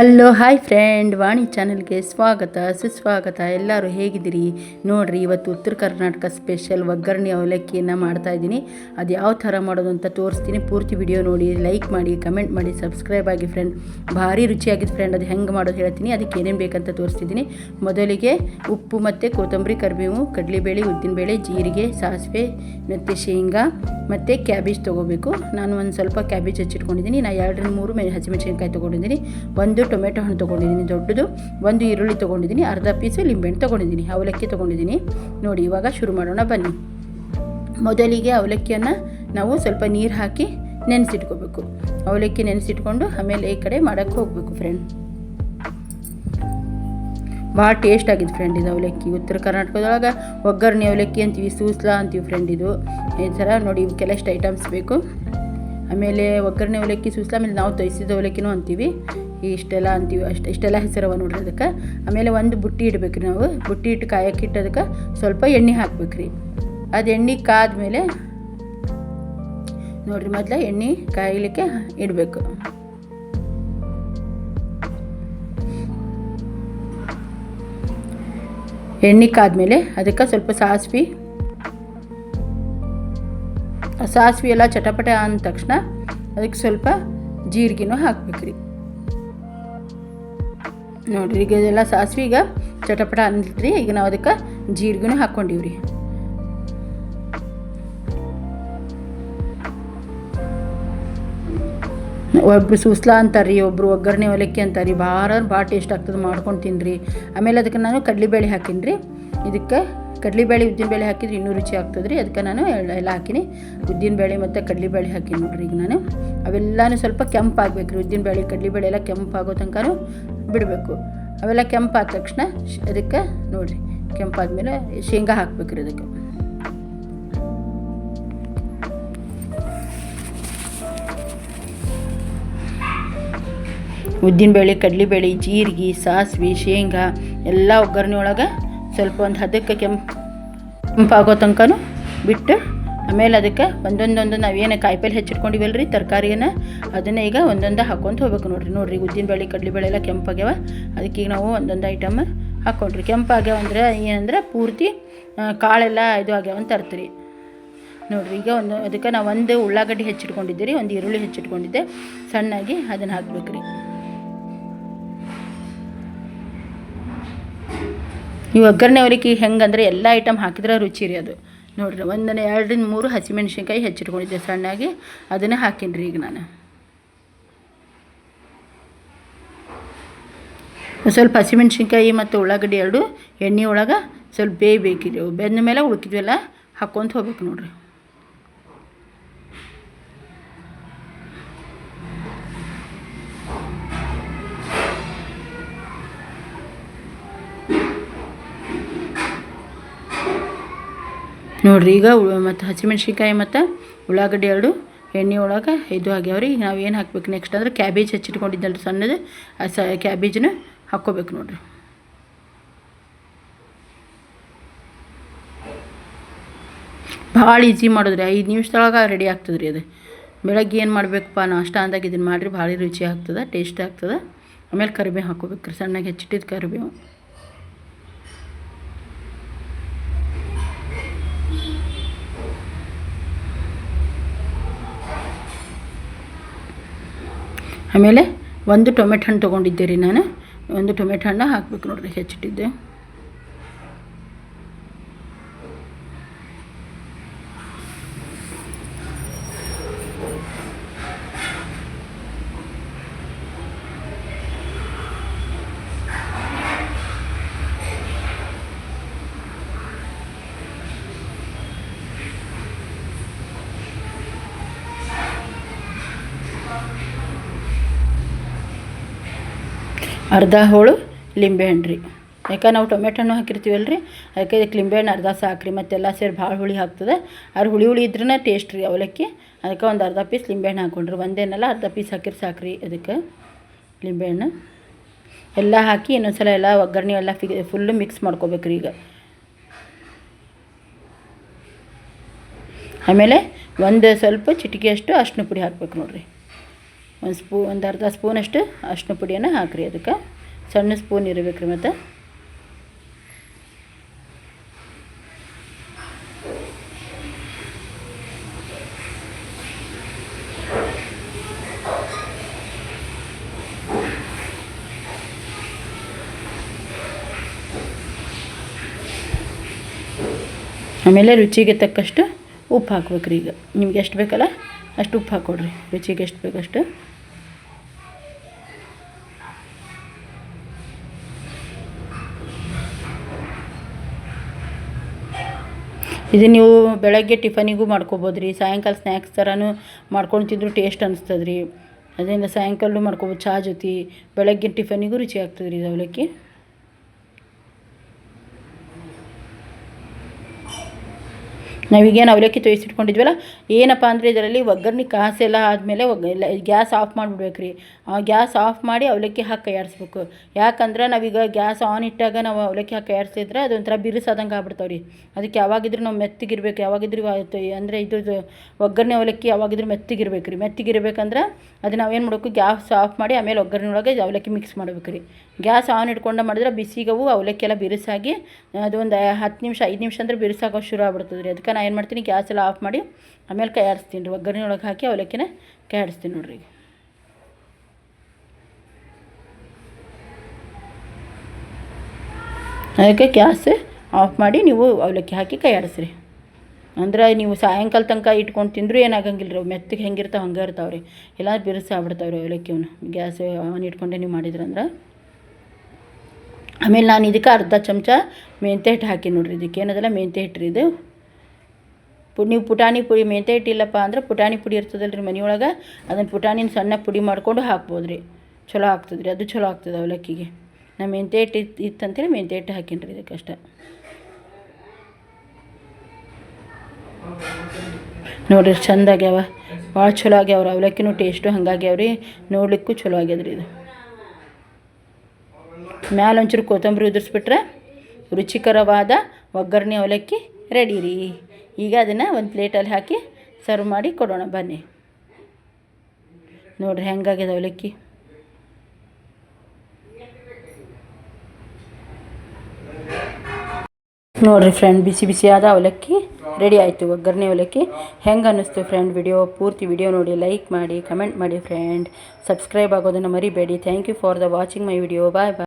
Hello hi friend ವಾಣಿ ಚಾನಲ್ಗೆ ಸ್ವಾಗತ, ಸುಸ್ವಾಗತ. ಎಲ್ಲರೂ ಹೇಗಿದ್ದೀರಿ? ನೋಡಿರಿ, ಇವತ್ತು ಉತ್ತರ ಕರ್ನಾಟಕ ಸ್ಪೆಷಲ್ ಒಗ್ಗರಣೆ ಅವಲಕ್ಕಿಯನ್ನು ಮಾಡ್ತಾ ಇದ್ದೀನಿ. ಅದು ಯಾವ ಥರ ಮಾಡೋದು ಅಂತ ತೋರಿಸ್ತೀನಿ. ಪೂರ್ತಿ ವಿಡಿಯೋ ನೋಡಿ ಲೈಕ್ ಮಾಡಿ ಕಮೆಂಟ್ ಮಾಡಿ ಸಬ್ಸ್ಕ್ರೈಬ್ ಆಗಿ ಫ್ರೆಂಡ್ ಭಾರಿ ರುಚಿಯಾಗಿದೆ ಫ್ರೆಂಡ್ ಅದು ಹೆಂಗೆ ಮಾಡೋದು ಹೇಳ್ತೀನಿ. ಅದಕ್ಕೆ ಏನೇನು ಬೇಕಂತ ತೋರಿಸ್ತಿದ್ದೀನಿ. ಮೊದಲಿಗೆ ಉಪ್ಪು ಮತ್ತು ಕೊತ್ತಂಬರಿ, ಕರಿಬೇವು, ಕಡಲೆಬೇಳೆ, ಉದ್ದಿನಬೇಳೆ, ಜೀರಿಗೆ, ಸಾಸಿವೆ, ಮತ್ತು ಶೇಂಗಾ, ಮತ್ತು ಕ್ಯಾಬೇಜ್ ತೊಗೋಬೇಕು. ನಾನು ಒಂದು ಸ್ವಲ್ಪ ಕ್ಯಾಬೇಜ್ ಹಚ್ಚಿಟ್ಕೊಂಡಿದ್ದೀನಿ. ನಾನು ಎರಡರಿಂದ ಮೂರು ಮೆ, ಹಸಿಮೆಣಸಿನ್ಕಾಯಿ ತೊಗೊಂಡಿದ್ದೀನಿ. ಒಂದು ಟೊಮೆಟೊ ಹಣ್ಣು ತೊಗೊಂಡಿದ್ದೀನಿ, ದೊಡ್ಡದು. ಒಂದು ಈರುಳ್ಳಿ ತೊಗೊಂಡಿದ್ದೀನಿ, ಅರ್ಧ ಪೀಸು ಲಿಂಬೆಹಣ್ಣು ತೊಗೊಂಡಿದ್ದೀನಿ, ಅವಲಕ್ಕಿ ತೊಗೊಂಡಿದ್ದೀನಿ. ನೋಡಿ, ಇವಾಗ ಶುರು ಮಾಡೋಣ, ಬನ್ನಿ. ಮೊದಲಿಗೆ ಅವಲಕ್ಕಿಯನ್ನು ನಾವು ಸ್ವಲ್ಪ ನೀರು ಹಾಕಿ ನೆನೆಸಿಟ್ಕೋಬೇಕು. ಅವಲಕ್ಕಿ ನೆನೆಸಿಟ್ಕೊಂಡು ಆಮೇಲೆ ಈ ಕಡೆ ಮಾಡೋಕ್ಕೆ ಹೋಗಬೇಕು ಫ್ರೆಂಡ್ ಭಾಳ ಟೇಸ್ಟ್ ಆಗಿದೆ ಫ್ರೆಂಡ್ ಇದು ಅವಲಕ್ಕಿ. ಉತ್ತರ ಕರ್ನಾಟಕದೊಳಗೆ ಒಗ್ಗರಣೆ ಅವಲಕ್ಕಿ ಅಂತೀವಿ, ಸೂಸ್ಲಾ ಅಂತೀವಿ ಫ್ರೆಂಡ್ ಇದು. ಈ ಥರ ನೋಡಿ ಎಷ್ಟು ಐಟಮ್ಸ್ ಬೇಕು. ಆಮೇಲೆ ಒಗ್ಗರಣೆ ಅವಲಕ್ಕಿ, ಸೂಸ್ಲಾ, ಆಮೇಲೆ ನಾವು ತೈಸಿದ ಅವಲಕ್ಕಿನೂ ಅಂತೀವಿ. ಇಷ್ಟೆಲ್ಲ ಅಂತೀವಿ ಅಷ್ಟು, ಇಷ್ಟೆಲ್ಲ ಹೆಸರವ ನೋಡ್ರಿ ಅದಕ್ಕೆ. ಆಮೇಲೆ ಒಂದು ಬುಟ್ಟಿ ಇಡ್ಬೇಕು ರೀ ನಾವು. ಬುಟ್ಟಿ ಇಟ್ಟು ಕಾಯಕ್ಕೆ ಇಟ್ಟದಕ್ಕೆ ಸ್ವಲ್ಪ ಎಣ್ಣೆ ಹಾಕ್ಬೇಕು ರೀ ಅದು ಎಣ್ಣೆ ಕಾದ್ಮೇಲೆ ನೋಡ್ರಿ ಮೊದಲು ಎಣ್ಣೆ ಕಾಯಲಿಕ್ಕೆ ಇಡಬೇಕು. ಎಣ್ಣೆ ಕಾದ್ಮೇಲೆ ಅದಕ್ಕೆ ಸ್ವಲ್ಪ ಸಾಸಿವೆ. ಸಾಸ್ವಿ ಎಲ್ಲ ಚಟಪಟ ಅಂದ ತಕ್ಷಣ ಅದಕ್ಕೆ ಸ್ವಲ್ಪ ಜೀರಿಗೆನೂ ಹಾಕ್ಬೇಕ್ರಿ. ನೋಡಿರಿ, ಈಗ ಎಲ್ಲ ಸಾಸಿವೆ ಈಗ ಚಟಪಟ ಅಂದ್ರಿ ಈಗ ನಾವು ಅದಕ್ಕೆ ಜೀರಿಗೆನೂ ಹಾಕ್ಕೊಂಡಿವ್ರಿ ಒಬ್ರು ಸೂಸ್ಲಾ ಅಂತಾರೆ ಒಬ್ಬರು ಒಗ್ಗರಣೆ ಒಲಕ್ಕಿ ಅಂತಾರೆ ಭಾಳ ಭಾಳ ಟೇಸ್ಟ್ ಆಗ್ತದೆ ಮಾಡ್ಕೊಂಡು ತಿನ್ನಿರಿ ಆಮೇಲೆ ಅದಕ್ಕೆ ನಾನು ಕಡಲೆಬೇಳೆ ಹಾಕೀನಿ ರೀ ಇದಕ್ಕೆ ಕಡಲೆಬೇಳೆ ಉದ್ದಿನಬೇಳೆ ಹಾಕಿದ್ರೆ ಇನ್ನೂ ರುಚಿ ಆಗ್ತದೆ ರೀ ಅದಕ್ಕೆ ನಾನು ಎಲ್ಲ ಹಾಕೀನಿ. ಉದ್ದಿನಬೇಳೆ ಮತ್ತು ಕಡಲೆಬೇಳೆ ಹಾಕಿನಿ ನೋಡ್ರಿ ಈಗ ನಾನು. ಅವೆಲ್ಲನೂ ಸ್ವಲ್ಪ ಕೆಂಪಾಗಬೇಕು ರೀ ಉದ್ದಿನಬೇಳೆ, ಕಡಲೆಬೇಳೆ ಎಲ್ಲ ಕೆಂಪಾಗೋ ತನಕ ಬಿಡಬೇಕು. ಅವೆಲ್ಲ ಕೆಂಪಾದ ತಕ್ಷಣ ಅದಕ್ಕೆ ನೋಡಿರಿ ಕೆಂಪಾದ್ಮೇಲೆ ಶೇಂಗಾ ಹಾಕ್ಬೇಕು ರೀ ಅದಕ್ಕೆ. ಕಡ್ಲಿ ಕಡಲೆಬೇಳೆ, ಜೀರಿಗೆ, ಸಾಸಿವೆ, ಶೇಂಗಾ, ಎಲ್ಲ ಒಗ್ಗರಣೆ ಒಳಗೆ ಸ್ವಲ್ಪ ಒಂದು ಹದಕ್ಕೆ ಕೆಂಪು, ಕೆಂಪಾಗೋ ತನಕನೂ ಬಿಟ್ಟು ಆಮೇಲೆ ಅದಕ್ಕೆ ಒಂದೊಂದೊಂದು ನಾವೇನು ಕಾಯಿಪಲ್ಲೆ ಹೆಚ್ಚಿಟ್ಕೊಂಡಿವಲ್ಲ ರೀ ತರಕಾರಿಯನ್ನು. ಅದನ್ನು ಈಗ ಒಂದೊಂದು ಹಾಕ್ಕೊಂತ ಹೋಗ್ಬೇಕು ನೋಡಿರಿ. ನೋಡಿರಿ ಉದ್ದಿನಬೇಳೆ ಕಡಲೆಬೇಳೆ ಎಲ್ಲ ಕೆಂಪಾಗ್ಯಾವ. ಅದಕ್ಕೆ ಈಗ ನಾವು ಒಂದೊಂದು ಐಟಮ್ ಹಾಕ್ಕೊಂಡ್ರಿ ಕೆಂಪಾಗ್ಯಾವ ಅಂದರೆ ಏನಂದ್ರೆ ಪೂರ್ತಿ ಕಾಳೆಲ್ಲ ಇದು ಆಗ್ಯಾವ ಅಂತ ತರ್ತೀರಿ ನೋಡಿರಿ ಈಗ ಒಂದು, ಅದಕ್ಕೆ ನಾವು ಒಂದು ಉಳ್ಳಾಗಡ್ಡಿ ಹೆಚ್ಚಿಟ್ಕೊಂಡಿದ್ದೆ ರೀ ಒಂದು ಈರುಳ್ಳಿ ಹೆಚ್ಚಿಟ್ಕೊಂಡಿದ್ದೆ. ಸಣ್ಣಾಗಿ ಅದನ್ನು ಹಾಕ್ಬೇಕು ರೀ ಈ ಒಗ್ಗರಣೆ ಅವ್ರಿಗೆ ಹೆಂಗಂದ್ರೆ ಎಲ್ಲ ಐಟಮ್ ಹಾಕಿದ್ರೆ ರುಚಿ ರೀ ಅದು. ನೋಡಿರಿ, ಒಂದನೇ ಎರಡರಿಂದ ಮೂರು ಹಸಿಮೆಣ್ಸಿನ್ಕಾಯಿ ಹೆಚ್ಚಿಟ್ಕೊಂಡಿದ್ದೆ ಸಣ್ಣಾಗಿ. ಅದನ್ನು ರೀ ಈಗ ನಾನು. ಸ್ವಲ್ಪ ಹಸಿಮೆಣ್ಸಿನ್ಕಾಯಿ ಮತ್ತು ಉಳ್ಳಾಗಡ್ಡಿ ಎರಡು, ಎಣ್ಣೆ ಒಳಗೆ ಸ್ವಲ್ಪ ಬೇಯಬೇಕಿರಿ ಬೆಂದ ಮೇಲೆ ಉಳ್ಕಿದ್ವೆಲ್ಲ ಹಾಕ್ಕೊಂತ ಹೋಗ್ಬೇಕು ನೋಡಿರಿ. ನೋಡಿರಿ, ಈಗ ಮತ್ತು ಹಸಿಮೆಣ್ಸಿನ್ಕಾಯಿ ಮತ್ತು ಉಳ್ಳಾಗಡ್ಡಿ ಎರಡು, ಎಣ್ಣೆ ಒಳಗೆ ಇದು ಆಗ್ಯಾವ್ರಿ. ಈಗ ನಾವು ಏನು ಹಾಕ್ಬೇಕು ನೆಕ್ಸ್ಟ್ ಅಂದ್ರೆ ಕ್ಯಾಬೇಜ್ ಹೆಚ್ಚಿಟ್ಕೊಂಡಿದ್ದಲ್ಲ ಸಣ್ಣದು. ಆ ಸ ಕ್ಯಾಬೇಜನ್ನ ಹಾಕ್ಕೋಬೇಕು ನೋಡಿರಿ. ಭಾಳ ಈಸಿ ಮಾಡಿದ್ರಿ. ಐದು ನಿಮಿಷದೊಳಗೆ ರೆಡಿ ಆಗ್ತದೆ ರೀ ಅದು. ಬೆಳಗ್ಗೆ ಏನು ಮಾಡಬೇಕಪ್ಪ, ನಾಷ್ಟ ಅಂದಾಗ ಇದನ್ನು ಮಾಡಿರಿ. ಭಾಳ ರುಚಿ ಆಗ್ತದೆ ಟೇಸ್ಟ್ ಆಗ್ತದೆ. ಆಮೇಲೆ ಕರಿಬೇವು ಹಾಕ್ಕೋಬೇಕು ರೀ ಸಣ್ಣಗೆ ಹೆಚ್ಚಿಟ್ಟಿದ್ದು ಕರಿಬೇವು. ಆಮೇಲೆ ಒಂದು ಟೊಮೆಟೊ ಹಣ್ಣು ತೊಗೊಂಡಿದ್ದೆ ರೀ ನಾನು. ಒಂದು ಟೊಮೆಟೊ ಹಣ್ಣು ಹಾಕ್ಬೇಕು ನೋಡಿರಿ ಹೆಚ್ಚಿಟ್ಟಿದ್ದೆ. ಅರ್ಧ ಹೋಳು ಲಿಂಬೆಹಣ್ಣು ರೀ. ಯಾಕೆ ನಾವು ಟೊಮೆಟೊ ಹಣ್ಣು ಹಾಕಿರ್ತೀವಲ್ಲ ರೀ ಅದಕ್ಕೆ ಇದಕ್ಕೆ ಲಿಂಬೆಹಣ್ಣು ಅರ್ಧ ಸಾಕ್ರಿ, ಮತ್ತೆಲ್ಲ ಸೇರಿ ಭಾಳ ಹುಳಿ ಹಾಕ್ತದೆ. ಅದು ಹುಳಿ ಹುಳಿ ಇದ್ರೇ ಟೇಸ್ಟ್ ರೀ ಅವಲಕ್ಕಿ. ಅದಕ್ಕೆ ಒಂದು ಅರ್ಧ ಪೀಸ್ ಲಿಂಬೆಹಣ್ಣು ಹಾಕೊಂಡ್ರಿ. ಒಂದೇನಲ್ಲ, ಅರ್ಧ ಪೀಸ್ ಹಾಕಿರಿ ಸಾಕ್ರಿ ಅದಕ್ಕೆ ಲಿಂಬೆಹಣ್ಣು ಎಲ್ಲ ಹಾಕಿ ಇನ್ನೊಂದು ಸಲ ಎಲ್ಲ ಒಗ್ಗರಣೆ ಎಲ್ಲ ಫಿ ಫುಲ್ಲು ಮಿಕ್ಸ್ ಮಾಡ್ಕೋಬೇಕು ರೀ ಈಗ. ಆಮೇಲೆ ಒಂದು ಸ್ವಲ್ಪ ಚಿಟಿಕೆಯಷ್ಟು ಅಷ್ಟು ಪುಡಿ ಹಾಕ್ಬೇಕು ನೋಡಿರಿ. ಒಂದು ಸ್ಪೂ, ಒಂದು ಅರ್ಧ ಸ್ಪೂನಷ್ಟು ಅರಿಶಿನ ಪುಡಿಯನ್ನು ಹಾಕ್ರಿ ಅದಕ್ಕೆ. ಸಣ್ಣ ಸ್ಪೂನ್ ಇರಬೇಕು ರೀ ಮತ್ತು. ಆಮೇಲೆ ರುಚಿಗೆ ತಕ್ಕಷ್ಟು ಉಪ್ಪು ಹಾಕ್ಬೇಕ್ರಿ ಈಗ. ನಿಮ್ಗೆ ಎಷ್ಟು ಬೇಕಲ್ಲ ಅಷ್ಟು ಉಪ್ಪು ಹಾಕ್ಕೊಡ್ರಿ ರುಚಿಗೆ ಎಷ್ಟು ಬೇಕಷ್ಟು. ಇದು ನೀವು ಬೆಳಗ್ಗೆ ಟಿಫನಿಗೂ ಮಾಡ್ಕೊಬೋದು ರೀ ಸಾಯಂಕಾಲ ಸ್ನ್ಯಾಕ್ಸ್ ಥರನೂ ಮಾಡ್ಕೊಂಡು ತಿಂದರೂ ಟೇಸ್ಟ್ ಅನಿಸ್ತದೆ ಅದರಿಂದ ಸಾಯಂಕಾಲನೂ ಮಾಡ್ಕೊಬೋದು. ಚಹಾ ಜೊತೆ ಬೆಳಗ್ಗೆ ಟಿಫನಿಗೂ ರುಚಿ ಆಗ್ತದೆ ರೀ ಇದು ಅವಲಕ್ಕಿ. ನಾವೀಗೇನು ಅವಲಕ್ಕಿ ತೋಯಿಸಿಟ್ಕೊಂಡಿದ್ವಲ್ಲ, ಏನಪ್ಪ ಅಂದರೆ ಇದರಲ್ಲಿ ಒಗ್ಗರಣೆ ಕಾಸೆಲ್ಲ ಆದಮೇಲೆ ಗ್ಯಾಸ್ ಆಫ್ ಮಾಡಿಬಿಡ್ಬೇಕು ರೀ ಗ್ಯಾಸ್ ಆಫ್ ಮಾಡಿ ಅವಲಕ್ಕಿ ಹಾಕಿ ಕೈಯಾಡಿಸ್ಬೇಕು ಯಾಕಂದ್ರೆ ನಾವೀಗ ಗ್ಯಾಸ್ ಆನ್ ಇಟ್ಟಾಗ ನಾವು ಅವಲಕ್ಕಿ ಹಾಕಿ ಕೈಯಾಡಿಸಿದ್ರೆ ಅದೊಂಥರ ಬಿರುಸಾದಂಗೆ ಆಗ್ಬಿಡ್ತಾವೆ ರೀ ಅದಕ್ಕೆ ಯಾವಾಗಿದ್ರೂ ನಾವು ಮೆತ್ತಗಿರ್ಬೇಕು. ಯಾವಾಗಿದ್ರೂ ಅಂದರೆ ಇದು ಒಗ್ಗರಣೆ ಅವಲಕ್ಕಿ ಯಾವಾಗಿದ್ರೂ ಮೆತ್ತಗಿರ್ಬೇಕು ರೀ ಮೆತ್ತಗಿರ್ಬೇಕಂದ್ರೆ ಅದು ನಾವೇನು ಮಾಡಬೇಕು, ಗ್ಯಾಸ್ ಆಫ್ ಮಾಡಿ ಆಮೇಲೆ ಒಗ್ಗರಣೆ ಒಳಗೆ ಅವಲಕ್ಕಿ ಮಿಕ್ಸ್ ಮಾಡ್ಬೇಕು ರೀ ಗ್ಯಾಸ್ ಆನ್ ಇಟ್ಕೊಂಡು ಮಾಡಿದ್ರೆ ಬಿಸಿಗವು ಅವಲಕ್ಕಿಯೆಲ್ಲ ಬಿರುಸಾಗಿ ಅದೊಂದು ಹತ್ತು ನಿಮಿಷ, ಐದು ನಿಮಿಷ ಅಂದ್ರೆ ಬಿರುಸಾಗೋ ಶುರು ಆಗ್ಬಿಡ್ತದೆ ರೀ ಅದಕ್ಕೆ ನಾನು ಏನು ಮಾಡ್ತೀನಿ, ಗ್ಯಾಸ್ ಎಲ್ಲ ಆಫ್ ಮಾಡಿ ಆಮೇಲೆ ಕೈ ಆಡಿಸ್ತೀನಿ ರೀ ಒಗ್ಗರಣೆ ಒಳಗೆ ಹಾಕಿ ಅವಲಕ್ಕಿನ ಕೈ ಆಡಿಸ್ತೀನಿ ನೋಡ್ರಿ ಅದಕ್ಕೆ ಗ್ಯಾಸ್ ಆಫ್ ಮಾಡಿ ನೀವು ಅವಲಕ್ಕಿ ಹಾಕಿ ಕೈ ಆಡಿಸ್ರಿ ಅಂದ್ರೆ ನೀವು ಸಾಯಂಕಾಲ ತನಕ ಇಟ್ಕೊಂಡು ತಿಂದರೂ ಏನಾಗಂಗಿಲ್ಲ ರೀ ಮೆತ್ತಗೆ ಹೆಂಗಿರ್ತಾವೆ ಹಂಗೆ ಇರ್ತಾವೆ ರೀ ಇಲ್ಲ ಬಿರುಸು ಆಗ್ಬಿಡ್ತಾವೆ ರೀ ಗ್ಯಾಸ್ ಆನ್ ಇಟ್ಕೊಂಡೆ ನೀವು ಮಾಡಿದ್ರಂದ್ರೆ. ಆಮೇಲೆ ನಾನು ಇದಕ್ಕೆ ಅರ್ಧ ಚಮಚ ಮೆಂತ್ಯ ಹಿಟ್ಟು ಹಾಕಿ ನೋಡ್ರಿ ಇದಕ್ಕೆ. ಏನದಲ್ಲ ಮೆಂತ್ಯ ಹಿಟ್ಟು ರೀ ಇದು? ಪು, ನೀವು ಪುಟಾಣಿ ಪುಡಿ, ಮೆಂತ್ಯ ಹಿಟ್ಟಿಲ್ಲಪ್ಪ ಅಂದ್ರೆ ಪುಟಾಣಿ ಪುಡಿ ಇರ್ತದಲ್ಲ ರೀ ಮನೆಯೊಳಗೆ ಅದನ್ನು ಪುಟಾಣಿನ ಸಣ್ಣ ಪುಡಿ ಮಾಡ್ಕೊಂಡು ಹಾಕ್ಬೋದು ರೀ. ಚಲೋ ಆಗ್ತದ್ರಿ, ಅದು ಚಲೋ ಆಗ್ತದೆ ಅವಲಕ್ಕಿಗೆ. ನಾ ಮೆಂತ್ಯ ಹಿಟ್ಟು ಇತ್ತು ಇತ್ತಂತೇಳಿ ಮೆಂತೆ ಹಿಟ್ಟು ಹಾಕಿನಿ ರೀ ಇದಕ್ಕೆ ಅಷ್ಟೇ. ನೋಡಿರಿ ಚಂದ ಆಗ್ಯಾವ. ಭಾಳ ಚಲೋ ಆಗ್ಯಾವ್ರಿ ಅವಲಕ್ಕಿನೂ ಟೇಸ್ಟು ಹಂಗಾಗ್ಯಾವ ರೀ ನೋಡ್ಲಿಕ್ಕೂ ಚಲೋ ಆಗ್ಯದ ರೀ ಇದು. ಮ್ಯಾಲೆ ಒಂಚೂರು ಕೊತ್ತಂಬರಿ ಉದುರಿಸ್ಬಿಟ್ರೆ ರುಚಿಕರವಾದ ಒಗ್ಗರಣೆ ಅವಲಕ್ಕಿ ರೆಡಿ ರೀ ಈಗ ಅದನ್ನು ಒಂದು ಪ್ಲೇಟಲ್ಲಿ ಹಾಕಿ ಸರ್ವ್ ಮಾಡಿ ಕೊಡೋಣ, ಬನ್ನಿ. ನೋಡಿರಿ ಹೆಂಗಾಗಿದೆ ಅವಲಕ್ಕಿ. ನೋಡಿರಿ ಫ್ರೆಂಡ್ ಬಿಸಿ ಬಿಸಿಯಾದ ಅವಲಕ್ಕಿ ರೆಡಿ ಆಯಿತು, ಒಗ್ಗರಣೆ ಅವಲಕ್ಕಿ. ಹೆಂಗೆ ಅನ್ನಿಸ್ತು ಫ್ರೆಂಡ್ ವಿಡಿಯೋ ಪೂರ್ತಿ ವಿಡಿಯೋ ನೋಡಿ ಲೈಕ್ ಮಾಡಿ ಕಮೆಂಟ್ ಮಾಡಿ ಫ್ರೆಂಡ್ ಸಬ್ಸ್ಕ್ರೈಬ್ ಆಗೋದನ್ನು ಮರಿಬೇಡಿ. Thank you for the watching my video bye bye